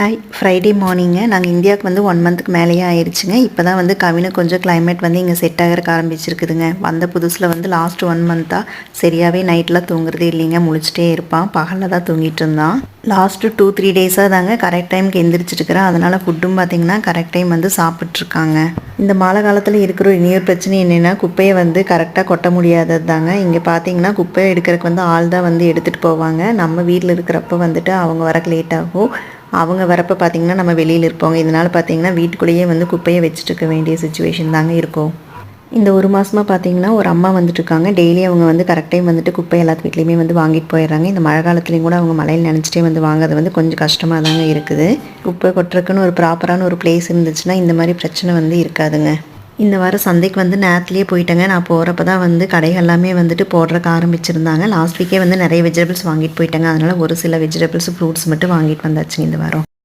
Hi Friday மார்னிங்க நாங்கள் இந்தியாவுக்கு வந்து ஒன் மந்த்துக்கு மேலேயே ஆயிடுச்சுங்க இப்போ தான் வந்து கவினு கொஞ்சம் கிளைமேட் வந்து இங்கே செட் ஆகிறக்க ஆரம்பிச்சிருக்குதுங்க. வந்த புதுசில் வந்து லாஸ்ட் ஒன் மந்த்தாக சரியாகவே நைட்டில் தூங்குறதே இல்லைங்க. முழிச்சிட்டே இருப்பான். பகலில் தான் தூங்கிட்டு இருந்தான். லாஸ்ட்டு டூ த்ரீ டேஸாக தாங்க கரெக்ட் டைமுக்கு எந்திரிச்சிட்டுக்கிறேன் அதனால் ஃபுட்டும் பார்த்திங்கன்னா கரெக்ட் டைம் வந்து சாப்பிட்ருக்காங்க இந்த மழை காலத்தில் இருக்கிற இன்னொரு பிரச்சனை என்னென்னா குப்பையை வந்து கரெக்டாக கொட்ட முடியாதது தாங்க. இங்கே பார்த்தீங்கன்னா குப்பையை எடுக்கிறதுக்கு வந்து ஆள் தான் வந்து எடுத்துகிட்டு போவாங்க. நம்ம வீட்டில் இருக்கிறப்ப வந்துட்டு அவங்க வரக்கு லேட் ஆகும். அவங்க வரப்போ பார்த்திங்கன்னா நம்ம வெளியில் இருப்போங்க. இதனால் பார்த்தீங்கன்னா வீட்டுக்குள்ளேயே வந்து குப்பையை வச்சுட்டு இருக்க வேண்டிய சுச்சுவேஷன் தாங்க இருக்கும். இந்த ஒரு மாதமாக பார்த்தீங்கன்னா ஒரு அம்மா வந்துட்டு இருக்காங்க டெய்லி அவங்க வந்து கரெக்ட் டைம் வந்துட்டு குப்பை எல்லாத்து வீட்லேயுமே வந்து வாங்கிட்டு போயிடுறாங்க. இந்த மழை காலத்துலேயும் கூட அவங்க மழையில் நினச்சிட்டே வந்து வாங்குறது வந்து கொஞ்சம் கஷ்டமாக தாங்க இருக்குது. குப்பை கொட்டுறதுக்குன்னு ஒரு ப்ராப்பரான ஒரு பிளேஸ் இருந்துச்சுன்னா இந்த மாதிரி பிரச்சனை வந்து இருக்காதுங்க. இந்த வாரம் சந்தைக்கு வந்து நேரத்துலேயே போயிட்டேங்க. நான் போகிறப்ப தான் வந்து கடைகள் எல்லாமே வந்துட்டு போடுறக்கு ஆரம்பிச்சிருந்தாங்க. லாஸ்ட் வீக்கே வந்து நிறைய வெஜிடபிள்ஸ் வாங்கிட்டு போயிட்டேங்க. அதனால் ஒரு சில வெஜிடபிள்ஸ் ஃப்ரூட்ஸ் மட்டும் வாங்கிட்டு வந்தாச்சுங்க இந்த வாரம்.